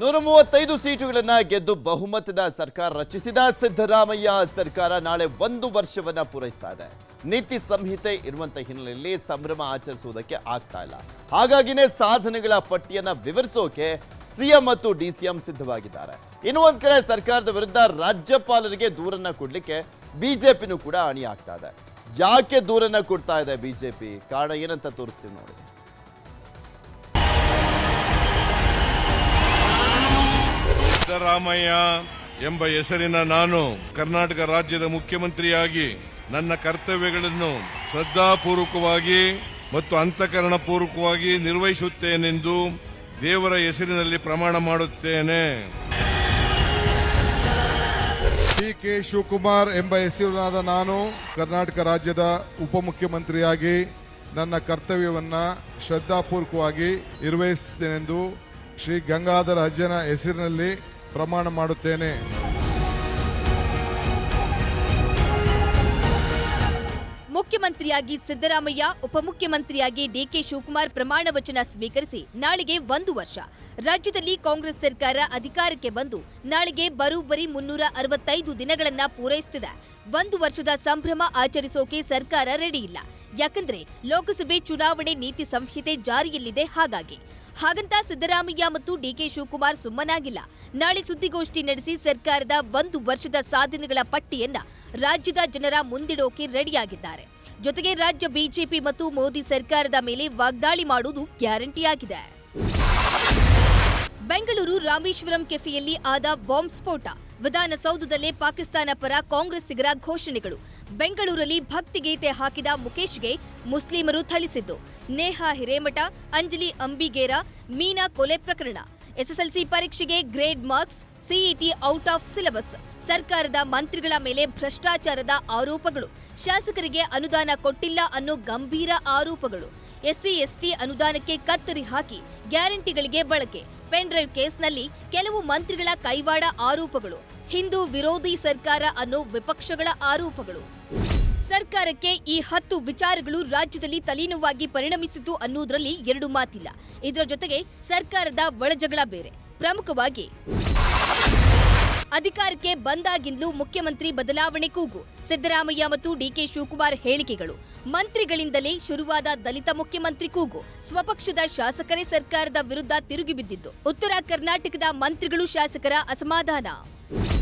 ನೂರ ಮೂವತ್ತೈದು ಸೀಟುಗಳನ್ನ ಗೆದ್ದು ಬಹುಮತದ ಸರ್ಕಾರ ರಚಿಸಿದ ಸಿದ್ದರಾಮಯ್ಯ ಸರ್ಕಾರ ನಾಳೆ ಒಂದು ವರ್ಷವನ್ನ ಪೂರೈಸ್ತಾ ಇದೆ. ನೀತಿ ಸಂಹಿತೆ ಇರುವಂತ ಹಿನ್ನೆಲೆಯಲ್ಲಿ ಸಂಭ್ರಮ ಆಚರಿಸುವುದಕ್ಕೆ ಆಗ್ತಾ ಇಲ್ಲ. ಹಾಗಾಗಿನೇ ಸಾಧನೆಗಳ ಪಟ್ಟಿಯನ್ನ ವಿವರಿಸೋಕೆ ಸಿಎಂ ಮತ್ತು ಡಿಸಿಎಂ ಸಿದ್ಧವಾಗಿದ್ದಾರೆ. ಇನ್ನು ಒಂದ್ ಕಡೆ ಸರ್ಕಾರದ ವಿರುದ್ಧ ರಾಜ್ಯಪಾಲರಿಗೆ ದೂರನ್ನ ಕೊಡ್ಲಿಕ್ಕೆ ಬಿಜೆಪಿನೂ ಕೂಡ ಅಣಿಯಾಗ್ತಾ ಇದೆ. ಯಾಕೆ ದೂರನ್ನ ಕೊಡ್ತಾ ಇದೆ ಬಿಜೆಪಿ? ಕಾರಣ ಏನಂತ ತೋರಿಸ್ತೀವಿ ನೋಡಿ. ಸಿದ್ದರಾಮಯ್ಯ ಎಂಬ ಹೆಸರಿನ ನಾನು ಕರ್ನಾಟಕ ರಾಜ್ಯದ ಮುಖ್ಯಮಂತ್ರಿಯಾಗಿ ನನ್ನ ಕರ್ತವ್ಯಗಳನ್ನು ಶ್ರದ್ಧಾಪೂರ್ವಕವಾಗಿ ಮತ್ತು ಅಂತಃಕರಣ ಪೂರ್ವಕವಾಗಿ ನಿರ್ವಹಿಸುತ್ತೇನೆಂದು ದೇವರ ಹೆಸರಿನಲ್ಲಿ ಪ್ರಮಾಣ ಮಾಡುತ್ತೇನೆ. ಡಿ ಕೆ ಶಿವಕುಮಾರ್ ಎಂಬ ಹೆಸರಿನಾದ ನಾನು ಕರ್ನಾಟಕ ರಾಜ್ಯದ ಉಪಮುಖ್ಯಮಂತ್ರಿಯಾಗಿ ನನ್ನ ಕರ್ತವ್ಯವನ್ನ ಶ್ರದ್ಧಾಪೂರ್ವಕವಾಗಿ ನಿರ್ವಹಿಸುತ್ತೇನೆಂದು ಶ್ರೀ ಗಂಗಾಧರ ಅಜ್ಜನ ಹೆಸರಿನಲ್ಲಿ ಪ್ರಮಾಣ ಮಾಡುತ್ತೇನೆ. ಮುಖ್ಯಮಂತ್ರಿಯಾಗಿ ಸಿದ್ದರಾಮಯ್ಯ, ಉಪಮುಖ್ಯಮಂತ್ರಿಯಾಗಿ ಡಿಕೆ ಶಿವಕುಮಾರ್ ಪ್ರಮಾಣ ವಚನ ಸ್ವೀಕರಿಸಿ ನಾಳೆಗೆ ಒಂದು ವರ್ಷ. ರಾಜ್ಯದಲ್ಲಿ ಕಾಂಗ್ರೆಸ್ ಸರ್ಕಾರ ಅಧಿಕಾರಕ್ಕೆ ಬಂದು ನಾಳೆಗೆ ಬರೋಬ್ಬರಿ ಮುನ್ನೂರ ಅರವತ್ತೈದು ದಿನಗಳನ್ನ ಪೂರೈಸುತ್ತಿದೆ ಒಂದು ವರ್ಷದ ಸಂಭ್ರಮ ಆಚರಿಸೋಕೆ ಸರ್ಕಾರ ರೆಡಿ ಇಲ್ಲ. ಯಾಕಂದ್ರೆ ಲೋಕಸಭೆ ಚುನಾವಣೆ ನೀತಿ ಸಂಹಿತೆ ಜಾರಿಯಲ್ಲಿದೆ ಹಾಗಾಗಿ. ಹಾಗಂತ ಸಿದ್ದರಾಮಯ್ಯ ಮತ್ತು ಡಿಕೆ ಶಿವಕುಮಾರ್ ಸುಮ್ಮನಾಗಿಲ್ಲ. ನಾಳೆ ಸುದ್ದಿಗೋಷ್ಠಿ ನಡೆಸಿ ಸರ್ಕಾರದ ಒಂದು ವರ್ಷದ ಸಾಧನೆಗಳ ಪಟ್ಟಿಯನ್ನ ರಾಜ್ಯದ ಜನರ ಮುಂದಿಡೋಕೆ ರೆಡಿಯಾಗಿದ್ದಾರೆ. ಜೊತೆಗೆ ರಾಜ್ಯ ಬಿಜೆಪಿ ಮತ್ತು ಮೋದಿ ಸರ್ಕಾರದ ಮೇಲೆ ವಾಗ್ದಾಳಿ ಮಾಡುವುದು ಗ್ಯಾರಂಟಿಯಾಗಿದೆ. ಬೆಂಗಳೂರು ರಾಮೇಶ್ವರಂ ಕೆಫೆಯಲ್ಲಿ ಆದ ಬಾಂಬ್ ಸ್ಫೋಟ. ವಿಧಾನಸೌಧದಲ್ಲೇ ಪಾಕಿಸ್ತಾನ ಪರ ಕಾಂಗ್ರೆಸ್ಸಿಗರ ಘೋಷಣೆಗಳು. ಬೆಂಗಳೂರಲ್ಲಿ ಭಕ್ತಿಗೀತೆ ಹಾಕಿದ ಮುಖೇಶ್ಗೆ ಮುಸ್ಲಿಮರು ಥಳಿಸಿದ್ದು. ನೇಹಾ ಹಿರೇಮಠ, ಅಂಜಲಿ ಅಂಬಿಗೇರ, ಮೀನಾ ಕೊಲೆ ಪ್ರಕರಣ. ಎಸ್ಎಸ್ಎಲ್ಸಿ ಪರೀಕ್ಷೆಗೆ grade marks, CET out of syllabus. ಸರ್ಕಾರದ ಮಂತ್ರಿಗಳ ಮೇಲೆ ಭ್ರಷ್ಟಾಚಾರದ ಆರೋಪಗಳು. ಶಾಸಕರಿಗೆ ಅನುದಾನ ಕೊಟ್ಟಿಲ್ಲ ಅನ್ನೋ ಗಂಭೀರ ಆರೋಪಗಳು. ಎಸ್ಸಿ, ಎಸ್ಟಿ ಅನುದಾನಕ್ಕೆ ಕತ್ತರಿ ಹಾಕಿ ಗ್ಯಾರಂಟಿಗಳಿಗೆ ಬಳಕೆ. ಪೆನ್ ಡ್ರೈವ್ ಕೇಸ್ನಲ್ಲಿ ಕೆಲವು ಮಂತ್ರಿಗಳ ಕೈವಾಡ ಆರೋಪಗಳು, ಹಿಂದೂ ವಿರೋಧಿ ಸರ್ಕಾರ ಅನ್ನೋ ವಿಪಕ್ಷಗಳ ಆರೋಪಗಳು. ಸರ್ಕಾರಕ್ಕೆ ಈ ಹತ್ತು ವಿಚಾರಗಳು ರಾಜ್ಯದಲ್ಲಿ ತಲೀನವಾಗಿ ಪರಿಣಮಿಸಿತು ಅನ್ನುವುದರಲ್ಲಿ ಎರಡು ಮಾತಿಲ್ಲ. ಇದರ ಜೊತೆಗೆ ಸರ್ಕಾರದ ಒಳಜಗಳ ಬೇರೆ. ಪ್ರಮುಖವಾಗಿ, ಅಧಿಕಾರಕ್ಕೆ ಬಂದಾಗಿಂದಲೂ ಮುಖ್ಯಮಂತ್ರಿ ಬದಲಾವಣೆ ಕೂಗು. ಸಿದ್ದರಾಮಯ್ಯ ಮತ್ತು ಡಿಕೆ ಶಿವಕುಮಾರ್ ಹೇಳಿಕೆಗಳು. ಮಂತ್ರಿಗಳಿಂದಲೇ ಶುರುವಾದ ದಲಿತ ಮುಖ್ಯಮಂತ್ರಿ ಕೂಗು ಸ್ವಪಕ್ಷದ ಶಾಸಕರೇ ಸರ್ಕಾರದ ವಿರುದ್ಧ ತಿರುಗಿಬಿದ್ದಿದ್ದು ಉತ್ತರ ಕರ್ನಾಟಕದ ಮಂತ್ರಿಗಳು ಶಾಸಕರ ಅಸಮಾಧಾನ.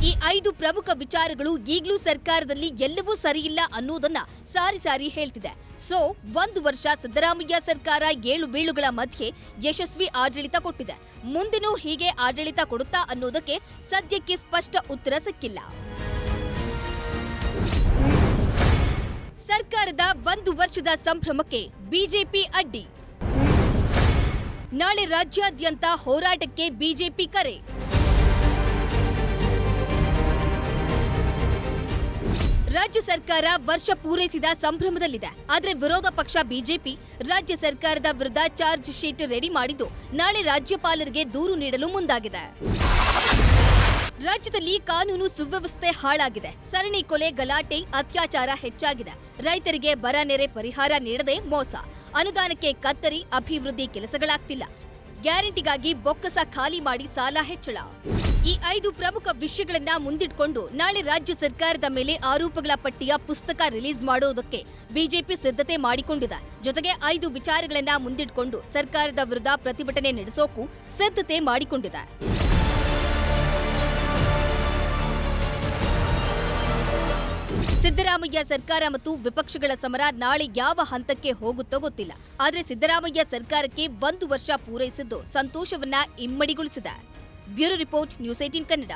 ಈ ಐದು ಪ್ರಮುಖ ವಿಚಾರಗಳು ಈಗಲೂ ಸರ್ಕಾರದಲ್ಲಿ ಎಲ್ಲವೂ ಸರಿಯಿಲ್ಲ ಅನ್ನೋದನ್ನ ಸಾರಿ ಸಾರಿ ಹೇಳ್ತಿದೆ. ಸೊ, ಒಂದು ವರ್ಷ ಸಿದ್ದರಾಮಯ್ಯ ಸರ್ಕಾರ ಏಳು ಬೀಳುಗಳ ಮಧ್ಯೆ ಯಶಸ್ವಿ ಆಡಳಿತ ಕೊಟ್ಟಿದೆ. ಮುಂದಿನೂ ಹೀಗೆ ಆಡಳಿತ ಕೊಡುತ್ತಾ ಅನ್ನೋದಕ್ಕೆ ಸದ್ಯಕ್ಕೆ ಸ್ಪಷ್ಟ ಉತ್ತರ ಸಿಕ್ಕಿಲ್ಲ. ಸರ್ಕಾರದ ಒಂದು ವರ್ಷದ ಸಂಭ್ರಮಕ್ಕೆ ಬಿಜೆಪಿ ಅಡ್ಡಿ. ನಾಳೆ ರಾಜ್ಯಾದ್ಯಂತ ಹೋರಾಟಕ್ಕೆ ಬಿಜೆಪಿ ಕರೆ. ರಾಜ್ಯ ಸರ್ಕಾರ ವರ್ಷ ಪೂರೈಸಿದ ಸಂಭ್ರಮದಲ್ಲಿದೆ. ಆದರೆ ವಿರೋಧ ಪಕ್ಷ ಬಿಜೆಪಿ ರಾಜ್ಯ ಸರ್ಕಾರದ ವಿರುದ್ಧ ಚಾರ್ಜ್ ಶೀಟ್ ರೆಡಿ ಮಾಡಿದ್ದು ನಾಳೆ ರಾಜ್ಯಪಾಲರಿಗೆ ದೂರು ನೀಡಲು ಮುಂದಾಗಿದೆ. ರಾಜ್ಯದಲ್ಲಿ ಕಾನೂನು ಸುವ್ಯವಸ್ಥೆ ಹಾಳಾಗಿದೆ. ಸರಣಿ ಕೊಲೆ, ಗಲಾಟೆ, ಅತ್ಯಾಚಾರ ಹೆಚ್ಚಾಗಿದೆ. ರೈತರಿಗೆ ಬರ ನೆರೆ ಪರಿಹಾರ ನೀಡದೆ ಮೋಸ. ಅನುದಾನಕ್ಕೆ ಕತ್ತರಿ, ಅಭಿವೃದ್ಧಿ ಕೆಲಸಗಳಾಗ್ತಿಲ್ಲ. ಗ್ಯಾರಂಟಿಗಾಗಿ ಬೊಕ್ಕಸ ಖಾಲಿ ಮಾಡಿ ಸಾಲ ಹೆಚ್ಚಳ. ಈ ಐದು ಪ್ರಮುಖ ವಿಷಯಗಳನ್ನ ಮುಂದಿಟ್ಕೊಂಡು ನಾಳೆ ರಾಜ್ಯ ಸರ್ಕಾರದ ಮೇಲೆ ಆರೋಪಗಳ ಪಟ್ಟಿಯ ಪುಸ್ತಕ ರಿಲೀಸ್ ಮಾಡೋದಕ್ಕೆ ಬಿಜೆಪಿ ಸಿದ್ಧತೆ ಮಾಡಿಕೊಂಡಿದೆ. ಜೊತೆಗೆ ಐದು ವಿಚಾರಗಳನ್ನ ಮುಂದಿಟ್ಕೊಂಡು ಸರ್ಕಾರದ ವಿರುದ್ಧ ಪ್ರತಿಭಟನೆ ನಡೆಸೋಕು ಸಿದ್ಧತೆ ಮಾಡಿಕೊಂಡಿದೆ. ಸಿದ್ದರಾಮಯ್ಯ ಸರ್ಕಾರ ಮತ್ತು ವಿಪಕ್ಷಗಳ ಸಮರ ನಾಳೆ ಯಾವ ಹಂತಕ್ಕೆ ಹೋಗುತ್ತೋ ಗೊತ್ತಿಲ್ಲ. ಆದರೆ ಸಿದ್ದರಾಮಯ್ಯ ಸರ್ಕಾರಕ್ಕೆ ಒಂದು ವರ್ಷ ಪೂರೈಸಿದ್ದು ಸಂತೋಷವನ್ನ ಇಮ್ಮಡಿಗೊಳಿಸಿದೆ. Bureau report news eighteen Kannada.